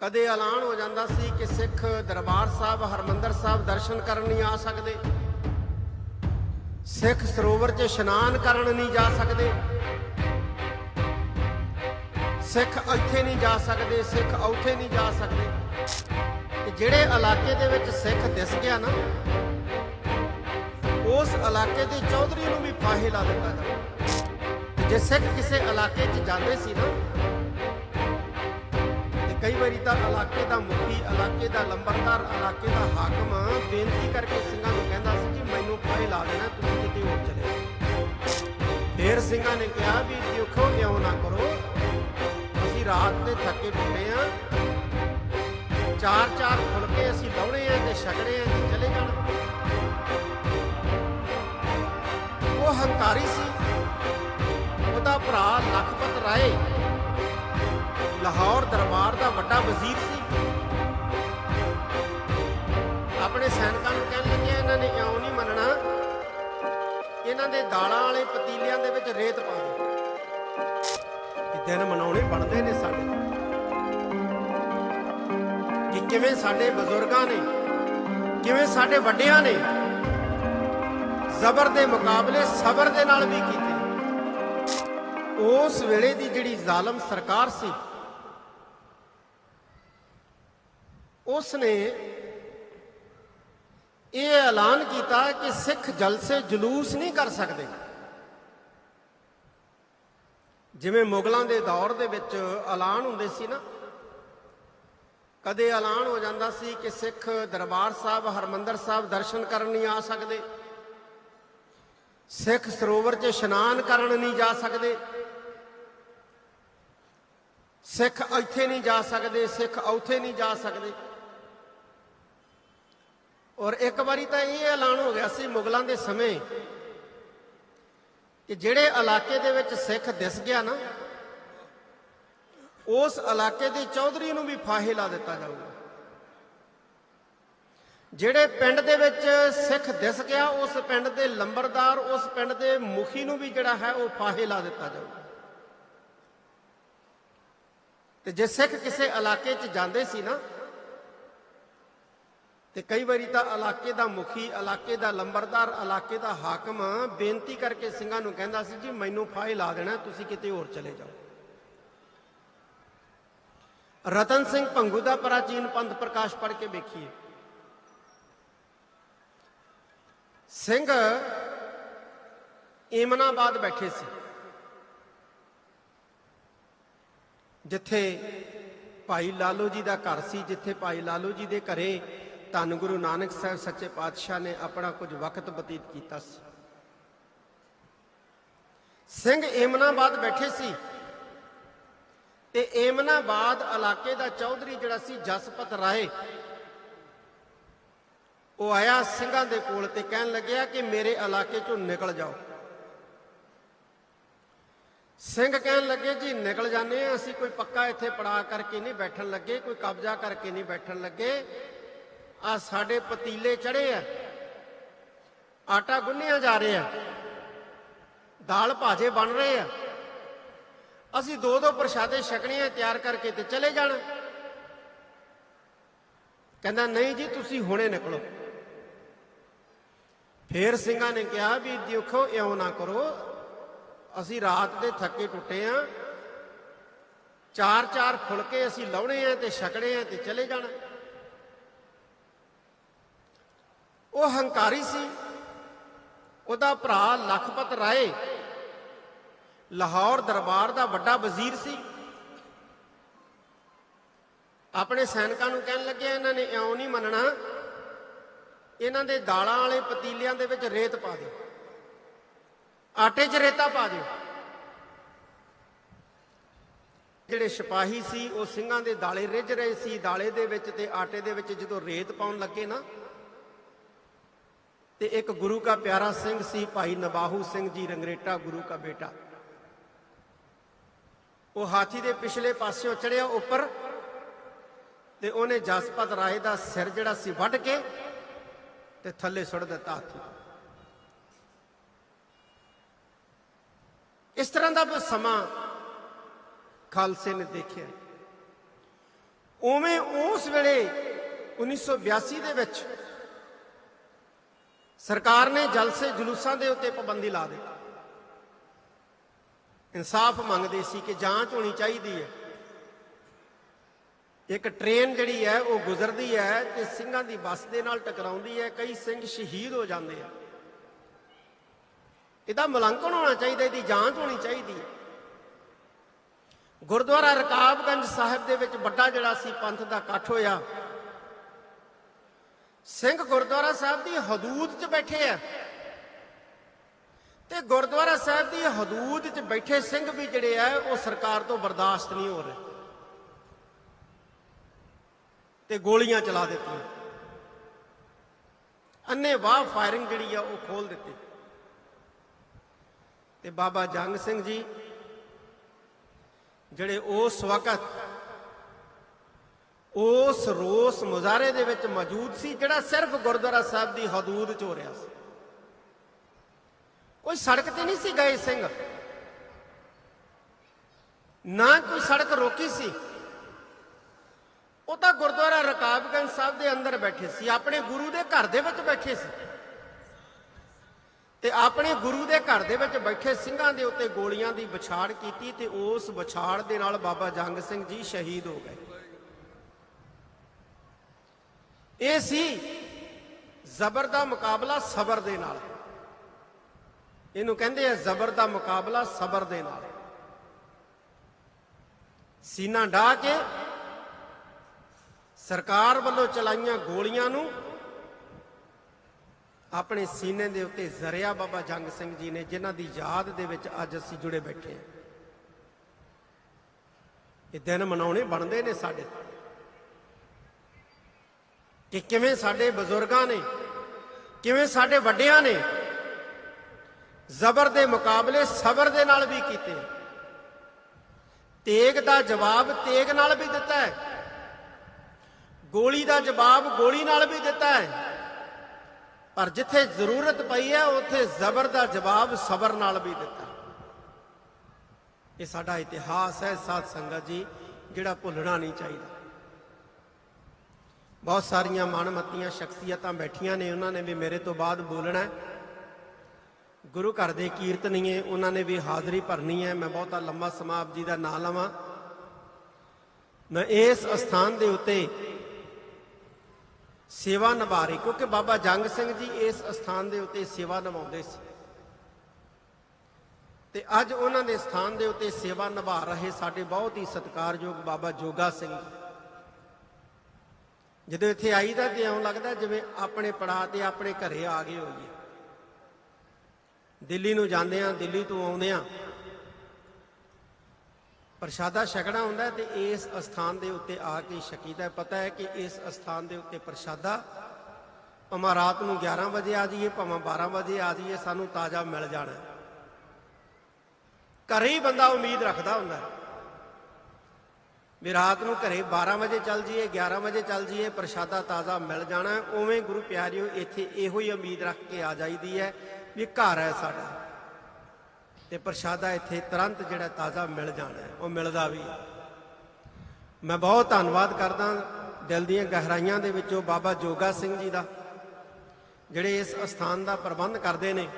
ਕਦੇ ਐਲਾਨ ਹੋ ਜਾਂਦਾ ਸੀ ਕਿ ਸਿੱਖ ਦਰਬਾਰ ਸਾਹਿਬ, ਹਰਮੰਦਰ ਸਾਹਿਬ ਦਰਸ਼ਨ ਕਰਨ ਨਹੀਂ ਆ ਸਕਦੇ। ਸਿੱਖ ਸਰੋਵਰ 'ਚ ਇਸ਼ਨਾਨ ਕਰਨ ਨਹੀਂ ਜਾ ਸਕਦੇ। ਸਿੱਖ ਇੱਥੇ ਨਹੀਂ ਜਾ ਸਕਦੇ, ਸਿੱਖ ਉੱਥੇ ਨਹੀਂ ਜਾ ਸਕਦੇ। ਤੇ ਜਿਹੜੇ ਇਲਾਕੇ ਦੇ ਵਿੱਚ ਸਿੱਖ ਦਿਸ ਗਿਆ ਨਾ, ਉਸ ਇਲਾਕੇ ਦੇ ਚੌਧਰੀ ਨੂੰ ਵੀ ਫਾਹੇ ਲਾ ਦਿੱਤਾ ਜਾਂਦਾ ਜੇ ਸਿੱਖ ਕਿਸੇ ਇਲਾਕੇ 'ਚ ਜਾਂਦੇ ਸੀ ਨਾ ਕਈ ਵਾਰੀ ਤਾਂ ਇਲਾਕੇ ਦਾ ਮੁਖੀ, ਇਲਾਕੇ ਦਾ ਲੰਬਰਦਾਰ ਇਲਾਕੇ ਦਾ ਹਾਕਮ ਬੇਨਤੀ ਕਰਕੇ ਸਿੰਘਾਂ ਨੂੰ ਕਹਿੰਦਾ ਸੀ ਕਿ ਮੈਨੂੰ ਫਾਹੇ ਲਾ ਦੇਣਾ, ਤੁਸੀਂ ਕਿਤੇ ਹੋਰ ਚਲੇ ਜਾਓ। ਫੇਰ ਸਿੰਘਾਂ ਨੇ ਕਿਹਾ ਵੀ ਦੇਖੋ ਇਉਂ ਨਾ ਕਰੋ। ਅਸੀਂ ਰਾਤ ਦੇ ਥੱਕੇ ਟੁੱਟੇ ਆ। ਚਾਰ ਚਾਰ ਫੁਲਕੇ ਅਸੀਂ ਲਾਉਣੇ ਆ ਤੇ ਛਕਣੇ ਆ ਤੇ ਚਲੇ ਜਾਣਾ। ਉਹ ਹੰਕਾਰੀ ਸੀ। ਉਹਦਾ ਭਰਾ ਲਖਪਤ ਰਾਏ ਲਾਹੌਰ ਦਰਬਾਰ ਦਾ ਵੱਡਾ ਵਜ਼ੀਰ ਸੀ। ਆਪਣੇ ਸੈਨਿਕਾਂ ਨੂੰ ਕਹਿਣ ਲੱਗਿਆ, ਇਹਨਾਂ ਨੇ ਇਉਂ ਨਹੀਂ ਮੰਨਣਾ। ਇਹਨਾਂ ਦੇ ਦਾਲਾਂ ਵਾਲੇ ਪਤੀਲਿਆਂ ਦੇ ਵਿੱਚ ਰੇਤ ਪਾ ਦਿਓ। ਇਹ ਦਿਨ ਮਨਾਉਣੇ ਬਣਦੇ ਨੇ ਸਾਡੇ। ਕਿ ਕਿਵੇਂ ਸਾਡੇ ਬਜ਼ੁਰਗਾਂ ਨੇ, ਕਿਵੇਂ ਸਾਡੇ ਵੱਡਿਆਂ ਨੇ ਜ਼ਬਰ ਦੇ ਮੁਕਾਬਲੇ ਸਬਰ ਦੇ ਨਾਲ ਵੀ ਕੀਤੇ। ਉਸ ਵੇਲੇ ਦੀ ਜਿਹੜੀ ਜ਼ਾਲਮ ਸਰਕਾਰ ਸੀ ਉਸ ਨੇ ਇਹ ਐਲਾਨ ਕੀਤਾ ਕਿ ਸਿੱਖ ਜਲਸੇ ਜਲੂਸ ਨਹੀਂ ਕਰ ਸਕਦੇ। ਜਿਵੇਂ ਮੁਗਲਾਂ ਦੇ ਦੌਰ ਦੇ ਵਿੱਚ ਐਲਾਨ ਹੁੰਦੇ ਸੀ ਨਾ, ਕਦੇ ਐਲਾਨ ਹੋ ਜਾਂਦਾ ਸੀ ਕਿ ਸਿੱਖ ਦਰਬਾਰ ਸਾਹਿਬ, ਹਰਮੰਦਰ ਸਾਹਿਬ ਦਰਸ਼ਨ ਕਰਨ ਨਹੀਂ ਆ ਸਕਦੇ। ਸਿੱਖ ਸਰੋਵਰ 'ਚ ਇਸ਼ਨਾਨ ਕਰਨ ਨਹੀਂ ਜਾ ਸਕਦੇ। ਸਿੱਖ ਇੱਥੇ ਨਹੀਂ ਜਾ ਸਕਦੇ, ਸਿੱਖ ਉੱਥੇ ਨਹੀਂ ਜਾ ਸਕਦੇ। ਔਰ ਇੱਕ ਵਾਰੀ ਤਾਂ ਇਹ ਐਲਾਨ ਹੋ ਗਿਆ ਸੀ ਮੁਗਲਾਂ ਦੇ ਸਮੇਂ ਕਿ ਜਿਹੜੇ ਇਲਾਕੇ ਦੇ ਵਿੱਚ ਸਿੱਖ ਦਿਸ ਗਿਆ ਨਾ, ਉਸ ਇਲਾਕੇ ਦੇ ਚੌਧਰੀ ਨੂੰ ਵੀ ਫਾਹੇ ਲਾ ਦਿੱਤਾ ਜਾਊਗਾ। ਜਿਹੜੇ ਪਿੰਡ ਦੇ ਵਿੱਚ ਸਿੱਖ ਦਿਸ ਗਿਆ, ਉਸ ਪਿੰਡ ਦੇ ਲੰਬਰਦਾਰ, ਉਸ ਪਿੰਡ ਦੇ ਮੁਖੀ ਨੂੰ ਵੀ ਜਿਹੜਾ ਹੈ ਉਹ ਫਾਹੇ ਲਾ ਦਿੱਤਾ ਜਾਊਗਾ। ਤੇ ਜੇ ਸਿੱਖ ਕਿਸੇ ਇਲਾਕੇ 'ਚ ਜਾਂਦੇ ਸੀ ਨਾ ਤੇ ਕਈ ਵਾਰੀ ਤਾਂ ਇਲਾਕੇ ਦਾ ਮੁਖੀ, ਇਲਾਕੇ ਦਾ ਲੰਬਰਦਾਰ ਇਲਾਕੇ ਦਾ ਹਾਕਮ ਬੇਨਤੀ ਕਰਕੇ ਸਿੰਘਾਂ ਨੂੰ ਕਹਿੰਦਾ ਸੀ, ਜੀ, ਮੈਨੂੰ ਫਾਹੇ ਲਾ ਦੇਣਾ, ਤੁਸੀਂ ਕਿਤੇ ਹੋਰ ਚਲੇ ਜਾਓ। ਰਤਨ ਸਿੰਘ ਭੰਗੂ ਦਾ ਪ੍ਰਾਚੀਨ ਪੰਥ ਪ੍ਰਕਾਸ਼ ਪੜ੍ਹ ਕੇ ਵੇਖੀਏ। ਸਿੰਘ ਏਮਨਾਬਾਦ ਬੈਠੇ ਸੀ। ਜਿੱਥੇ ਭਾਈ ਲਾਲੋ ਜੀ ਦਾ ਘਰ ਸੀ, ਜਿੱਥੇ ਭਾਈ ਲਾਲੋ ਜੀ ਦੇ ਘਰੇ ਧੰਨ ਗੁਰੂ ਨਾਨਕ ਸਾਹਿਬ ਸੱਚੇ ਪਾਤਸ਼ਾਹ ਨੇ ਆਪਣਾ ਕੁਝ ਵਕਤ ਬਤੀਤ ਕੀਤਾ ਸੀ। ਸਿੰਘ ਏਮਨਾਬਾਦ ਬੈਠੇ ਸੀ ਤੇ ਏਮਨਾਬਾਦ ਇਲਾਕੇ ਦਾ ਚੌਧਰੀ ਜਿਹੜਾ ਸੀ ਜਸਪਤ ਰਾਏ, ਉਹ ਆਇਆ ਸਿੰਘਾਂ ਦੇ ਕੋਲ ਤੇ ਕਹਿਣ ਲੱਗਿਆ ਕਿ ਮੇਰੇ ਇਲਾਕੇ ਚੋਂ ਨਿਕਲ ਜਾਓ। ਸਿੰਘ ਕਹਿਣ ਲੱਗੇ, ਜੀ, ਨਿਕਲ ਜਾਂਦੇ ਆ ਅਸੀਂ ਕੋਈ ਪੱਕਾ ਇੱਥੇ ਪੜਾ ਕਰਕੇ ਨਹੀਂ ਬੈਠਣ ਲੱਗੇ, ਕੋਈ ਕਬਜ਼ਾ ਕਰਕੇ ਨਹੀਂ ਬੈਠਣ ਲੱਗੇ। ਆ ਸਾਡੇ ਪਤੀਲੇ ਚੜੇ ਆ। ਆਟਾ ਗੁੰਨਿਆ ਜਾ ਰਿਹਾ ਦਾਲ ਭਾਜੇ ਬਣ ਰਹੇ ਆ। ਅਸੀਂ ਦੋ ਦੋ ਪ੍ਰਸ਼ਾਦੇ ਛਕਣੇ ਆ ਤਿਆਰ ਕਰਕੇ ਤੇ ਚਲੇ ਜਾਣਾ। ਕਹਿੰਦਾ, ਨਹੀਂ ਜੀ, ਤੁਸੀਂ ਹੁਣੇ ਨਿਕਲੋ। ਫੇਰ ਸਿੰਘਾਂ ਨੇ ਕਿਹਾ ਵੀ, ਦੇਖੋ, ਇਉਂ ਨਾ ਕਰੋ। ਅਸੀਂ ਰਾਤ ਦੇ ਥੱਕੇ ਟੁੱਟੇ ਆ। ਚਾਰ ਚਾਰ ਫੁਲਕੇ ਅਸੀਂ ਲਾਉਣੇ ਆ ਤੇ ਛਕਣੇ ਆ ਤੇ ਚਲੇ ਜਾਣਾ। ਉਹ ਹੰਕਾਰੀ ਸੀ। ਉਹਦਾ ਭਰਾ ਲਖਪਤ ਰਾਏ ਲਾਹੌਰ ਦਰਬਾਰ ਦਾ ਵੱਡਾ ਵਜ਼ੀਰ ਸੀ। ਆਪਣੇ ਸੈਨਿਕਾਂ ਨੂੰ ਕਹਿਣ ਲੱਗਿਆ ਇਹਨਾਂ ਨੇ ਇਉਂ ਨਹੀਂ ਮੰਨਣਾ। ਇਹਨਾਂ ਦੇ ਦਾਲਾਂ ਵਾਲੇ ਪਤੀਲਿਆਂ ਦੇ ਵਿੱਚ ਰੇਤ ਪਾ ਦਿਓ। ਆਟੇ 'ਚ ਰੇਤਾ ਪਾ ਦਿਓ। ਜਿਹੜੇ ਸਿਪਾਹੀ ਸੀ, ਉਹ ਸਿੰਘਾਂ ਦੇ ਦਾਲੇ ਰਿੱਝ ਰਹੇ ਸੀ। ਦਾਲੇ ਦੇ ਵਿੱਚ ਤੇ ਆਟੇ ਦੇ ਵਿੱਚ ਜਦੋਂ ਰੇਤ ਪਾਉਣ ਲੱਗੇ ਨਾ ਤੇ ਇੱਕ ਗੁਰੂ ਦਾ ਪਿਆਰਾ ਸਿੰਘ ਸੀ ਭਾਈ ਨਬਾਹੂ ਸਿੰਘ ਜੀ, ਰੰਗਰੇਟਾ ਗੁਰੂ ਦਾ ਬੇਟਾ। ਉਹ ਹਾਥੀ ਦੇ ਪਿਛਲੇ ਪਾਸਿਓਂ ਚੜਿਆ ਉੱਪਰ ਤੇ ਉਹਨੇ ਜਸਪਤ ਰਾਏ ਦਾ ਸਿਰ ਜਿਹੜਾ ਸੀ ਵੱਢ ਕੇ ਤੇ ਥੱਲੇ ਸੁੱਟ ਦਿੱਤਾ ਹਾਥੀ ਇਸ ਤਰ੍ਹਾਂ ਦਾ ਸਮਾਂ ਖਾਲਸੇ ਨੇ ਦੇਖਿਆ। ਉਵੇਂ ਉਸ ਵੇਲੇ 1982 ਦੇ ਵਿੱਚ ਸਰਕਾਰ ਨੇ ਜਲਸੇ ਜਲੂਸਾਂ ਦੇ ਉੱਤੇ ਪਾਬੰਦੀ ਲਾ ਦਿੱਤੀ। ਇਨਸਾਫ ਮੰਗਦੇ ਸੀ ਕਿ ਜਾਂਚ ਹੋਣੀ ਚਾਹੀਦੀ ਹੈ। ਇੱਕ ਟ੍ਰੇਨ ਜਿਹੜੀ ਹੈ, ਉਹ ਗੁਜ਼ਰਦੀ ਹੈ ਤੇ ਸਿੰਘਾਂ ਦੀ ਬੱਸ ਦੇ ਨਾਲ ਟਕਰਾਉਂਦੀ ਹੈ, ਕਈ ਸਿੰਘ ਸ਼ਹੀਦ ਹੋ ਜਾਂਦੇ ਆ। ਇਹਦਾ ਮੁਲਾਂਕਣ ਹੋਣਾ ਚਾਹੀਦਾ, ਇਹਦੀ ਜਾਂਚ ਹੋਣੀ ਚਾਹੀਦੀ ਹੈ। ਗੁਰਦੁਆਰਾ ਰਕਾਬਗੰਜ ਸਾਹਿਬ ਦੇ ਵਿੱਚ ਵੱਡਾ ਜਿਹੜਾ ਸੀ ਪੰਥ ਦਾ ਇਕੱਠ ਹੋਇਆ। ਸਿੰਘ ਗੁਰਦੁਆਰਾ ਸਾਹਿਬ ਦੀ ਹਦੂਦ 'ਚ ਬੈਠੇ ਆ। ਤੇ ਗੁਰਦੁਆਰਾ ਸਾਹਿਬ ਦੀ ਹਦੂਦ 'ਚ ਬੈਠੇ ਸਿੰਘ ਵੀ ਜਿਹੜੇ ਆ, ਉਹ ਸਰਕਾਰ ਤੋਂ ਬਰਦਾਸ਼ਤ ਨਹੀਂ ਹੋ ਰਹੇ। ਤੇ ਗੋਲੀਆਂ ਚਲਾ ਦਿੱਤੀਆਂ। ਅੰਨੇ ਵਾਹ ਫਾਇਰਿੰਗ ਜਿਹੜੀ ਆ, ਉਹ ਖੋਲ ਦਿੱਤੀ। ਤੇ ਬਾਬਾ ਜੰਗ ਸਿੰਘ ਜੀ, ਜਿਹੜੇ ਉਸ ਵਕਤ ਉਸ ਰੋਸ ਮੁਜ਼ਾਰੇ ਦੇ ਵਿੱਚ ਮੌਜੂਦ ਸੀ ਜਿਹੜਾ ਸਿਰਫ ਗੁਰਦੁਆਰਾ ਸਾਹਿਬ ਦੀ ਹਦੂਦ 'ਚ ਹੋ ਰਿਹਾ ਸੀ। ਕੋਈ ਸੜਕ ਤੇ ਨਹੀਂ ਸੀ ਗਏ ਸਿੰਘ। ਨਾ ਕੋਈ ਸੜਕ ਰੋਕੀ ਸੀ। ਉਹ ਤਾਂ ਗੁਰਦੁਆਰਾ ਰਕਾਬਗੰਜ ਸਾਹਿਬ ਦੇ ਅੰਦਰ ਬੈਠੇ ਸੀ, ਆਪਣੇ ਗੁਰੂ ਦੇ ਘਰ ਦੇ ਵਿੱਚ ਬੈਠੇ ਸੀ। ਤੇ ਆਪਣੇ ਗੁਰੂ ਦੇ ਘਰ ਦੇ ਵਿੱਚ ਬੈਠੇ ਸਿੰਘਾਂ ਦੇ ਉੱਤੇ ਗੋਲੀਆਂ ਦੀ ਵਿਛਾੜ ਕੀਤੀ ਤੇ ਉਸ ਵਿਛਾੜ ਦੇ ਨਾਲ ਬਾਬਾ ਜੰਗ ਸਿੰਘ ਜੀ ਸ਼ਹੀਦ ਹੋ ਗਏ। ਇਹ ਸੀ ਜ਼ਬਰ ਦਾ ਮੁਕਾਬਲਾ ਸਬਰ ਦੇ ਨਾਲ। ਇਹਨੂੰ ਕਹਿੰਦੇ ਆ ਜ਼ਬਰ ਦਾ ਮੁਕਾਬਲਾ ਸਬਰ ਦੇ ਨਾਲ। ਸੀਨਾ ਢਾ ਕੇ ਸਰਕਾਰ ਵੱਲੋਂ ਚਲਾਈਆਂ ਗੋਲੀਆਂ ਨੂੰ ਆਪਣੇ ਸੀਨੇ ਦੇ ਉੱਤੇ ਜ਼ਰਿਆ ਬਾਬਾ ਜੰਗ ਸਿੰਘ ਜੀ ਨੇ, ਜਿਨ੍ਹਾਂ ਦੀ ਯਾਦ ਦੇ ਵਿੱਚ ਅੱਜ ਅਸੀਂ ਜੁੜੇ ਬੈਠੇ ਹਾਂ। ਇਹ ਦਿਨ ਮਨਾਉਣੇ ਬਣਦੇ ਨੇ ਸਾਡੇ। ਕਿ ਕਿਵੇਂ ਸਾਡੇ ਬਜ਼ੁਰਗਾਂ ਨੇ, ਕਿਵੇਂ ਸਾਡੇ ਵੱਡਿਆਂ ਨੇ ਜ਼ਬਰ ਦੇ ਮੁਕਾਬਲੇ ਸਬਰ ਦੇ ਨਾਲ ਵੀ ਕੀਤੇ। ਤੇਗ ਦਾ ਜਵਾਬ ਤੇਗ ਨਾਲ ਵੀ ਦਿੱਤਾ ਹੈ। ਗੋਲੀ ਦਾ ਜਵਾਬ ਗੋਲੀ ਨਾਲ ਵੀ ਦਿੱਤਾ ਹੈ। ਪਰ ਜਿੱਥੇ ਜ਼ਰੂਰਤ ਪਈ ਹੈ, ਉੱਥੇ ਜ਼ਬਰ ਦਾ ਜਵਾਬ ਸਬਰ ਨਾਲ ਵੀ ਦਿੱਤਾ। ਇਹ ਸਾਡਾ ਇਤਿਹਾਸ ਹੈ ਸਾਧ ਸੰਗਤ ਜੀ, ਜਿਹੜਾ ਭੁੱਲਣਾ ਨਹੀਂ ਚਾਹੀਦਾ। ਬਹੁਤ ਸਾਰੀਆਂ ਮਨਮਤੀਆਂ ਸ਼ਖਸੀਅਤਾਂ ਬੈਠੀਆਂ ਨੇ, ਉਹਨਾਂ ਨੇ ਵੀ ਮੇਰੇ ਤੋਂ ਬਾਅਦ ਬੋਲਣਾ ਗੁਰੂ ਘਰ ਦੇ ਕੀਰਤਨੀਏ, ਉਹਨਾਂ ਨੇ ਵੀ ਹਾਜ਼ਰੀ ਭਰਨੀ ਹੈ। ਮੈਂ ਬਹੁਤਾ ਲੰਮਾ ਸਮਾਂ ਆਪ ਜੀ ਦਾ ਨਾਂ ਲਵਾਂ। ਮੈਂ ਇਸ ਅਸਥਾਨ ਦੇ ਉੱਤੇ ਸੇਵਾ ਨਿਭਾ ਰਹੀ, ਕਿਉਂਕਿ ਬਾਬਾ ਜੰਗ ਸਿੰਘ ਜੀ ਇਸ ਅਸਥਾਨ ਦੇ ਉੱਤੇ ਸੇਵਾ ਨਿਭਾਉਂਦੇ ਸੀ। ਤੇ ਅੱਜ ਉਹਨਾਂ ਦੇ ਸਥਾਨ ਦੇ ਉੱਤੇ ਸੇਵਾ ਨਿਭਾ ਰਹੇ ਸਾਡੇ ਬਹੁਤ ਹੀ ਸਤਿਕਾਰਯੋਗ ਬਾਬਾ ਜੋਗਾ ਸਿੰਘ। ਜੀ ਜਦੋਂ ਇੱਥੇ ਆਈਦਾ ਤੇ ਇਉਂ ਲੱਗਦਾ ਜਿਵੇਂ ਆਪਣੇ ਪੜਾਅ ਤੇ ਆਪਣੇ ਘਰੇ ਆ ਗਏ ਹੋਈਏ। ਦਿੱਲੀ ਨੂੰ ਜਾਂਦੇ ਆ, ਦਿੱਲੀ ਤੋਂ ਆਉਂਦੇ ਆ। ਪ੍ਰਸ਼ਾਦਾ ਛਕਣਾ ਹੁੰਦਾ ਹੈ ਤੇ ਇਸ ਅਸਥਾਨ ਦੇ ਉੱਤੇ ਆ ਕੇ ਛਕੀਦਾ ਪਤਾ ਹੈ ਕਿ ਇਸ ਅਸਥਾਨ ਦੇ ਉੱਤੇ ਪ੍ਰਸ਼ਾਦਾ ਭਾਵੇਂ ਰਾਤ ਨੂੰ 11 ਵਜੇ ਆ ਜਾਈਏ, ਭਾਵੇਂ 12 ਵਜੇ ਆ ਜਾਈਏ, ਸਾਨੂੰ ਤਾਜ਼ਾ ਮਿਲ ਜਾਣਾ। ਹੈ। ਘਰੇ ਹੀ ਬੰਦਾ ਉਮੀਦ ਰੱਖਦਾ ਹੁੰਦਾ। ਹੈ ਵੀ ਰਾਤ ਨੂੰ ਘਰੇ 12 ਵਜੇ ਚੱਲ ਜੀਏ 11 ਵਜੇ ਚੱਲ ਜੀਏ ਪ੍ਰਸ਼ਾਦਾ ਤਾਜ਼ਾ ਮਿਲ ਜਾਣਾ, ਉਵੇਂ ਗੁਰੂ ਪਿਆਰਿਓ, ਇੱਥੇ ਇਹੋ ਹੀ ਉਮੀਦ ਰੱਖ ਕੇ ਆ ਜਾਈਦੀ ਹੈ ਵੀ ਘਰ ਹੈ ਸਾਡਾ। ਤੇ ਪ੍ਰਸ਼ਾਦਾ ਇੱਥੇ ਤੁਰੰਤ ਜਿਹੜਾ ਤਾਜ਼ਾ ਮਿਲ ਜਾਣਾ ਉਹ ਮਿਲਦਾ ਵੀ ਮੈਂ ਬਹੁਤ ਧੰਨਵਾਦ ਕਰਦਾ ਦਿਲ ਦੀਆਂ ਗਹਿਰਾਈਆਂ ਦੇ ਵਿੱਚੋਂ ਬਾਬਾ ਜੋਗਾ ਸਿੰਘ ਜੀ ਦਾ, ਜਿਹੜੇ ਇਸ ਅਸਥਾਨ ਦਾ ਪ੍ਰਬੰਧ ਕਰਦੇ ਨੇ।